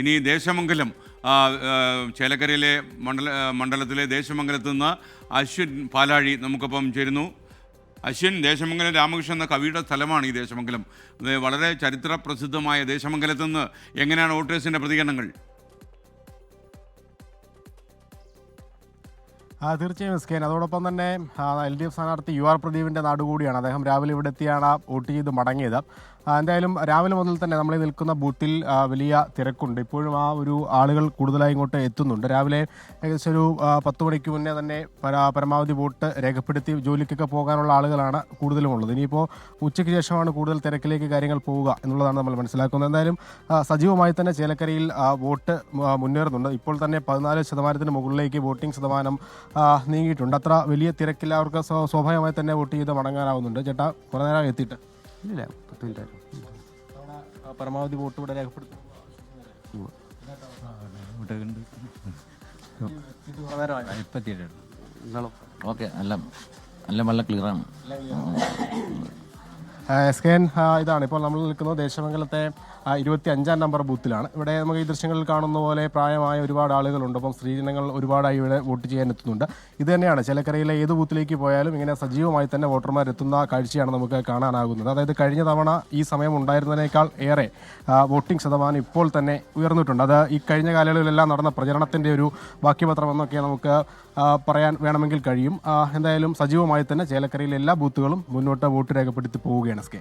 ഇനി ദേശമംഗലം ചേലക്കരയിലെ മണ്ഡല മണ്ഡലത്തിലെ ദേശമംഗലത്ത് നിന്ന് അശ്വിൻ പാലാഴി നമുക്കൊപ്പം ചേരുന്നു. അശ്വിൻ ദേശമംഗലം രാമകൃഷ്ണൻ എന്ന കവിയുടെ സ്ഥലമാണ് ഈ ദേശമംഗലം. വളരെ ചരിത്ര പ്രസിദ്ധമായ ദേശമംഗലത്ത് നിന്ന് എങ്ങനെയാണ് വോട്ടേഴ്സിന്റെ പ്രതികരണങ്ങൾ? ആ, തീർച്ചയായും എസ് കെ അതോടൊപ്പം തന്നെ എൽ ഡി എഫ് സ്ഥാനാർത്ഥി യു ആർ പ്രദീപിന്റെ നാടുകൂടിയാണ്. അദ്ദേഹം രാവിലെ ഇവിടെ എത്തിയാണ് വോട്ട് ചെയ്ത് മടങ്ങിയത്. എന്തായാലും രാവിലെ മുതൽ തന്നെ നമ്മൾ നിൽക്കുന്ന ബൂത്തിൽ വലിയ തിരക്കുണ്ട്. ഇപ്പോഴും ആ ഒരു ആളുകൾ കൂടുതലായി ഇങ്ങോട്ട് എത്തുന്നുണ്ട്. രാവിലെ ഏകദേശം ഒരു പത്ത് മണിക്ക് മുന്നേ തന്നെ പരമാവധി വോട്ട് രേഖപ്പെടുത്തി ജോലിക്കൊക്കെ പോകാനുള്ള ആളുകളാണ് കൂടുതലും ഉള്ളത് ഇനിയിപ്പോൾ ഉച്ചയ്ക്ക് ശേഷമാണ് കൂടുതൽ തിരക്കിലേക്ക് കാര്യങ്ങൾ പോവുക എന്നുള്ളതാണ് നമ്മൾ മനസ്സിലാക്കുന്നത്. എന്തായാലും സജീവമായി തന്നെ ചേലക്കരയിൽ വോട്ട് മുന്നേറുന്നുണ്ട്. ഇപ്പോൾ തന്നെ പതിനാല് ശതമാനത്തിന് മുകളിലേക്ക് വോട്ടിംഗ് ശതമാനം നീങ്ങിയിട്ടുണ്ട്. അത്ര വലിയ തിരക്കില്ല അവർക്ക് സ്വ- സ്വാഭാവികമായി തന്നെ വോട്ട് ചെയ്ത് മടങ്ങാനാവുന്നുണ്ട്. ചേട്ടാ കുറേ നേരം എത്തിയിട്ട്. ഇല്ല പത്ത് മിനിറ്റ് പരമാവധി വോട്ട് ഇവിടെ രേഖപ്പെടുത്തും. ഓക്കെ നല്ല നല്ല നല്ല ക്ലിയറാണ്. എസ് കെ എൻ ഇതാണ്. ഇപ്പോൾ നമ്മൾ നിൽക്കുന്നത് ദേശമംഗലത്തെ ഇരുപത്തി അഞ്ചാം നമ്പർ ബൂത്തിലാണ്. ഇവിടെ നമുക്ക് ഈ ദൃശ്യങ്ങളിൽ കാണുന്ന പോലെ പ്രായമായ ഒരുപാട് ആളുകളുണ്ട്. അപ്പം സ്ത്രീജനങ്ങൾ ഒരുപാടായി ഇവിടെ വോട്ട് ചെയ്യാൻ എത്തുന്നുണ്ട്. ഇത് തന്നെയാണ്. ചിലക്കരയിലെ ഏത് ബൂത്തിലേക്ക് പോയാലും ഇങ്ങനെ സജീവമായി തന്നെ വോട്ടർമാർ എത്തുന്ന കാഴ്ചയാണ് നമുക്ക് കാണാനാകുന്നത്. അതായത് കഴിഞ്ഞ തവണ ഈ സമയം ഉണ്ടായിരുന്നതിനേക്കാൾ ഏറെ വോട്ടിംഗ് ശതമാനം ഇപ്പോൾ തന്നെ ഉയർന്നിട്ടുണ്ട്. അത് ഈ കഴിഞ്ഞ കാലയളവിലെല്ലാം നടന്ന പ്രചരണത്തിന്റെ ഒരു വാക്യപത്രം എന്നൊക്കെ നമുക്ക് പറയാൻ വേണമെങ്കിൽ കഴിയും. എന്തായാലും സജീവമായി തന്നെ ചേലക്കരയിലെ എല്ലാ ബൂത്തുകളും മുന്നോട്ട് വോട്ട് രേഖപ്പെടുത്തി പോവുകയാണ്. Buenas que.